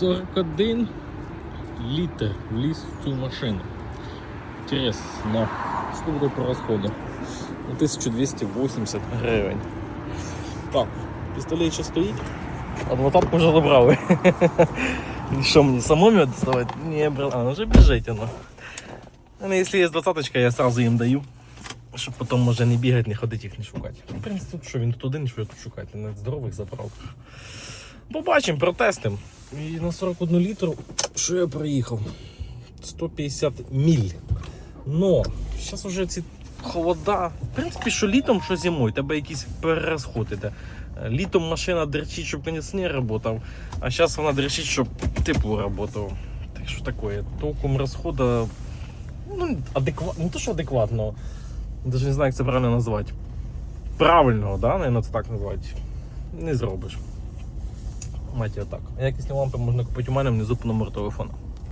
41 літр вліз в цю машину. Інтересно, що буде по розходу? Ну, 1280 гривень. Так, пістолет ще стоїть, а двадцатку вже забрали. Що мені самому доставати? Ні, брал. А, ну вже біжить воно. Ну, якщо є двадцаточка, я сразу їм даю. Щоб потім може не бігати, не ходити їх не шукати. Ну, В принципі, тут що він тут один, що я тут шукати, навіть здорових забрав. Побачимо, протестимо. І на 41 літру, що я проїхав? 150 міль. Но зараз вже ці холода. В принципі, що літом, що зимою, тебе якийсь перерозход іде. Літом машина дерчить, щоб кондиціонер працював, а зараз вона дерчить, щоб тепло працював. Так що таке, толком розходу, ну, адекватно, не то, що адекватного, навіть не знаю, як це правильно назвати. Правильного, да, наверное, це так назвати. Не зробиш. Його так. Якісні лампи можна купити у мене внизу по номеру телефону.